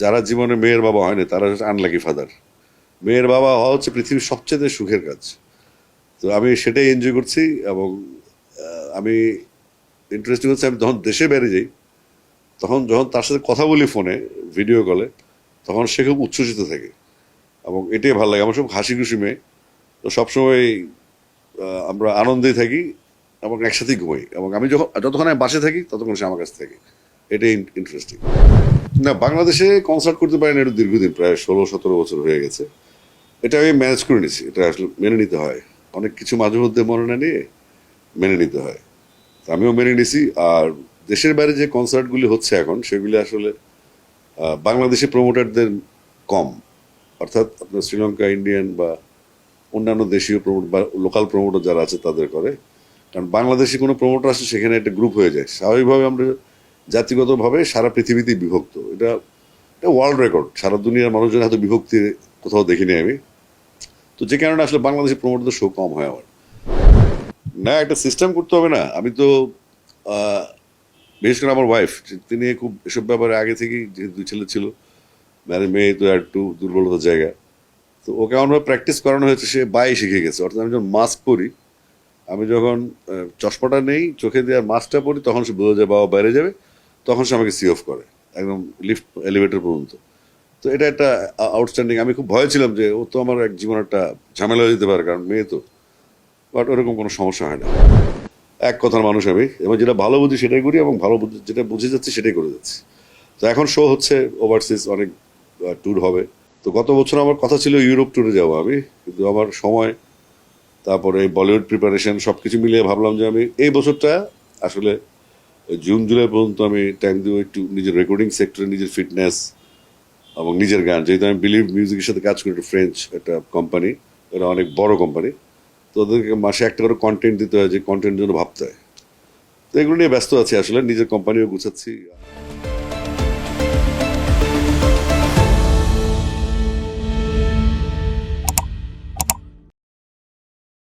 যারা জীবনে মেয়ের বাবা হয়নি, তারা আনলাকি ফাদার মেয়ের বাবা হওয়া হচ্ছে পৃথিবীর সবচেয়ে সুখের কাজ। তো আমি সেটাই এনজয় করছি এবং আমি ইন্টারেস্টিং হচ্ছে আমি যখন দেশে বেড়ে যাই, তখন যখন তার সাথে কথা বলি ফোনে ভিডিও কলে তখন সে খুব উচ্ছ্বসিত থাকে এবং এটাই ভালো লাগে। আমার সব হাসি খুশি মেয়ে। তো সবসময় আমরা আনন্দেই থাকি, এবং একসাথেই ঘুমাই। এবং আমি যখন, যতক্ষণ আমি বাসে থাকি, ততক্ষণ সে আমার কাছে থাকে। এটাই ইন্টারেস্টিং না, বাংলাদেশে কনসার্ট করতে পারেন একটু দীর্ঘদিন, প্রায় ষোলো, সতেরো বছর হয়ে গেছে। এটা আমি ম্যানেজ করে নিছি এটা আসলে মেনে নিতে হয়। অনেক কিছু মাঝে মধ্যে মনে না নিয়ে মেনে নিতে হয়। আমিও মেনে নিছি আর দেশের বাইরে যে কনসার্টগুলি হচ্ছে এখন, সেগুলি আসলে বাংলাদেশি প্রমোটারদের কম। অর্থাৎ আপনার শ্রীলঙ্কা ইন্ডিয়ান বা অন্যান্য দেশীয় প্রমোট বা লোকাল প্রমোটার যারা আছে, তাদের করে। কারণ বাংলাদেশি কোনো প্রমোটার আসে, সেখানে একটা গ্রুপ হয়ে যায়। স্বাভাবিকভাবে আমরা জাতিগতভাবে সারা পৃথিবীতেই বিভক্ত। এটা এটা ওয়ার্ল্ড রেকর্ড সারা দুনিয়ার মানুষজন এত বিভক্তি কোথাও দেখিনি আমি। তো যে কারণে আসলে বাংলাদেশি প্রমোটারদের শো কম হয় আমার। না, একটা সিস্টেম করতে হবে না। আমি তো বিশেষ করে আমার ওয়াইফ তিনি খুব এসব ব্যাপারে আগে থেকেই যেহেতু দুই ছেলে ছিল মানে মেয়ে তো একটু দুর্বলতার জায়গা। তো ওকে এমনভাবে প্র্যাকটিস করানো হয়েছে, সে বাই শিখে গেছে। অর্থাৎ আমি যখন মাস্ক পরি, আমি যখন চশমাটা নেই, চোখে দেওয়ার মাস্কটা পরি, তখন সে বোঝা যায় বাবা বাইরে যাবে। তখন সে আমাকে সি অফ করে, একদম লিফট এলিভেটর পর্যন্ত। তো এটা একটা আউটস্ট্যান্ডিং আমি খুব ভয় ছিলাম যে ও তো আমার এক জীবন একটা ঝামেলা হয়ে যেতে পারে, কারণ মেয়ে তো। বাট ওরকম কোনো সমস্যা হয় না। এক কথার মানুষ আমি। এবং যেটা ভালো বুঝি সেটাই করি এবং ভালো বুঝি যেটা বুঝে যাচ্ছি সেটাই করে যাচ্ছি। তো এখন শো হচ্ছে ওভারসিজ অনেক ট্যুর হবে। তো গত বছর আমার কথা ছিল ইউরোপ ট্যুরে যাব আমি। কিন্তু আমার সময়, তারপরে বলিউড প্রিপারেশন সব কিছু মিলিয়ে ভাবলাম যে আমি এই বছরটা আসলে জুন, জুলাই পর্যন্ত আমি টাইম দিব একটু নিজের রেকর্ডিং সেক্টরে নিজের ফিটনেস এবং নিজের গান। যেহেতু আমি বিলিভ মিউজিকের সাথে কাজ করি, একটা ফ্রেঞ্চ একটা কোম্পানি এটা অনেক বড় কোম্পানি তো ওদেরকে মাসে একটা করে কন্টেন্ট দিতে হয়, যে কন্টেন্টের জন্য ভাবতে হয়। তো এগুলো নিয়ে ব্যস্ত আছি আসলে, নিজের কোম্পানিও গুছাচ্ছি।